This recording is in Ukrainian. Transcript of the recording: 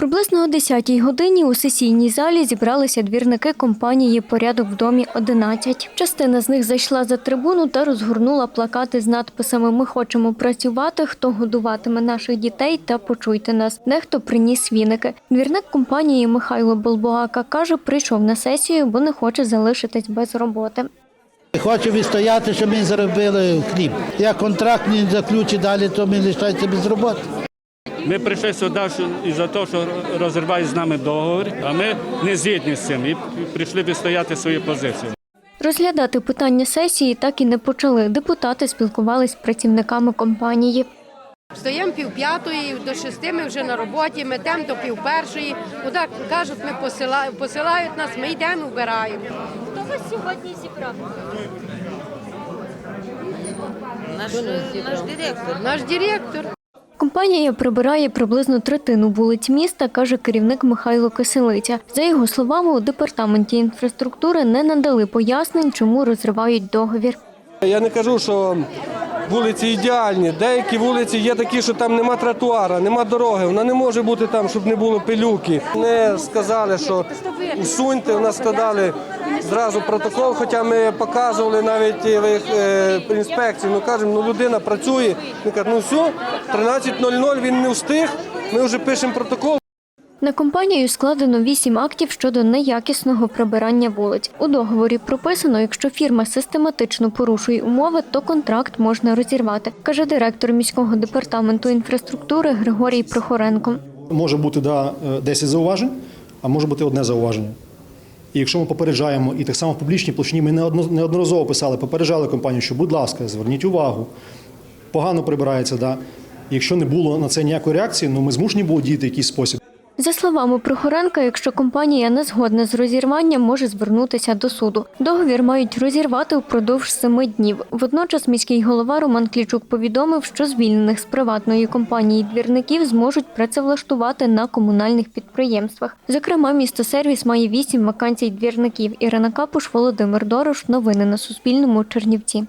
Приблизно о 10-й годині у сесійній залі зібралися двірники компанії Порядок в домі 11. Частина з них зайшла за трибуну та розгорнула плакати з надписами Ми хочемо працювати, хто годуватиме наших дітей та почуйте нас. Дехто приніс віники. Двірник компанії Михайло Болбоака каже, прийшов на сесію, бо не хоче залишитись без роботи. Хочу відстояти, щоб ми заробили хліб. Як контракт не заключить далі, то ми лишаємося без роботи. Ми прийшли сюди що- із-за того, що розривають з нами договір, а ми не згідні з цим і прийшли відстояти свою позицію. Розглядати питання сесії так і не почали. Депутати спілкувались з працівниками компанії. Встаємо пів п'ятої, до шести ми вже на роботі, ми йдемо до пів першої. Куди кажуть, ми посилають, посилають нас, ми йдемо, вбираємо. Хто вас сьогодні зібрав? Наш, наш директор. Наш директор. Компанія прибирає приблизно третину вулиць міста, каже керівник Михайло Киселиця. За його словами, у департаменті інфраструктури не надали пояснень, чому розривають договір. Я не кажу, що вулиці ідеальні. Деякі вулиці є такі, що там нема тротуара, нема дороги. Вона не може бути там, щоб не було пилюки. Не сказали, що усуньте. У складали зразу протокол, хоча ми показували навіть в е, інспекції. Ну кажемо, ну людина працює. Ми кажуть, ну все, 13.00 він не встиг. Ми вже пишемо протокол. На компанію складено вісім актів щодо неякісного прибирання вулиць. У договорі прописано, якщо фірма систематично порушує умови, то контракт можна розірвати, каже директор міського департаменту інфраструктури Григорій Прохоренко. Може бути да, е, 10 зауважень, а може бути одне зауваження. І якщо ми попереджаємо, і так само в публічній площині ми неодноразово писали, попереджали компанію, що, будь ласка, зверніть увагу, погано прибирається. Да. Якщо не було на це ніякої реакції, ну ми змушені були діяти в якийсь спосіб. За словами Прохоренка, якщо компанія не згодна з розірванням, може звернутися до суду. Договір мають розірвати впродовж семи днів. Водночас міський голова Роман Клічук повідомив, що звільнених з приватної компанії двірників зможуть працевлаштувати на комунальних підприємствах. Зокрема, місто сервіс має вісім вакансій двірників. Ірина Капуш, Володимир Дорош. Новини на Суспільному. Чернівці.